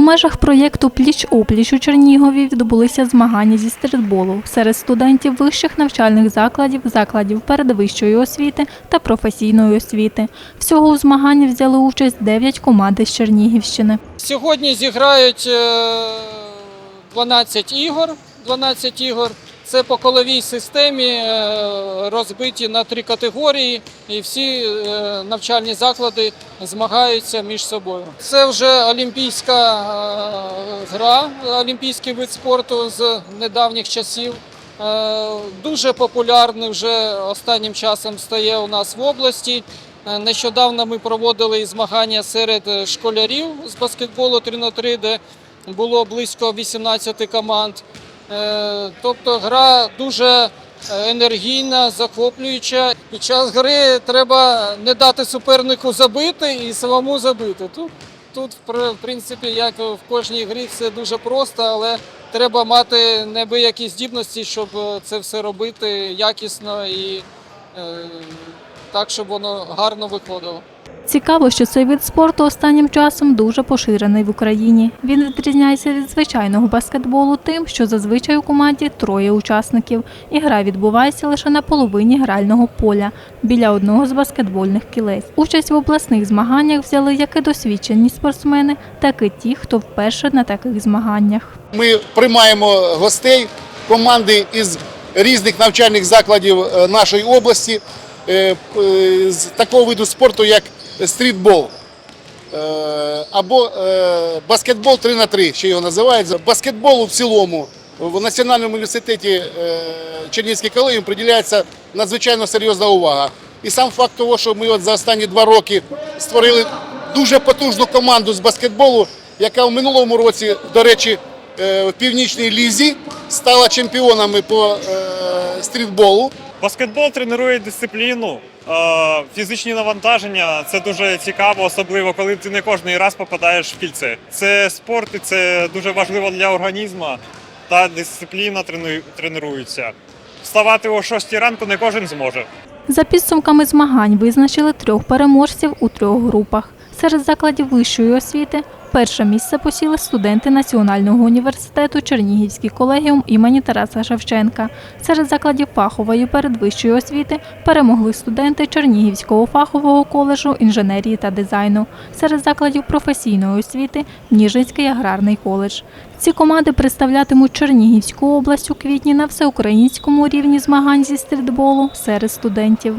межах проєкту Пліч опліч у Чернігові відбулися змагання зі стрітболу серед студентів вищих навчальних закладів, закладів передвищої освіти та професійної освіти. Всього у змаганні взяли участь 9 команд із Чернігівщини. Сьогодні зіграють е, 12 ігор. 12 ігор. Це по коловій системі е, розбиті на три категорії, і всі е, навчальні заклади змагаються між собою. Це вже олімпійська е, гра, олімпійський вид спорту з недавніх часів. Дуже популярний вже останнім часом стає у нас в області. Нещодавно ми проводили змагання серед школярів з баскетболу 3 на 3 де було близько 18 команд. Е, Тобто гра дуже е, енергійна, захоплююча. Під час гри треба не дати супернику забити і самому забити. Тут, тут в принципі, як в кожній грі, все дуже просто, але треба мати небиякі здібності, щоб е, це все робити якісно і так, щоб воно гарно виходило. Цікаво, що цей вид спорту останнім часом дуже поширений в Україні. Він відрізняється від звичайного баскетболу тим, що зазвичай у команді троє учасників, і гра відбувається лише на половині грального поля біля одного з баскетбольних кілець. Участь в обласних змаганнях взяли як і досвідчені спортсмени, так і ті, хто вперше на таких змаганнях. Ми приймаємо гостей, команди із різних навчальних закладів е, нашої області е, е, з такого виду спорту, як стрітбол. Е, Або е, баскетбол 3 на 3 ще його називають. Баскетболу в цілому в Національному університеті е, Чернігівський колегіум приділяється надзвичайно серйозна увага. І сам факт того, що ми от за останні два роки створили дуже потужну команду з баскетболу, яка в минулому році, до речі, в північній лізі стала чемпіонами по стрітболу. Баскетбол тренує дисципліну, фізичні навантаження. Це дуже цікаво, особливо коли ти не кожний раз попадаєш в кільце. Це спорт і це дуже важливо для організму. Та дисципліна трену- тренується. Вставати о 6 ранку не кожен зможе. За підсумками змагань визначили трьох переможців у трьох групах. Серед закладів вищої освіти перше місце посіли студенти Національного університету Чернігівський колегіум імені Тараса Шевченка. Серед закладів фахової передвищої освіти перемогли студенти Чернігівського фахового коледжу інженерії та дизайну. Серед закладів професійної освіти Ніжинський аграрний коледж. Ці команди представлятимуть Чернігівську область у квітні на всеукраїнському рівні змагань зі стрітболу серед студентів.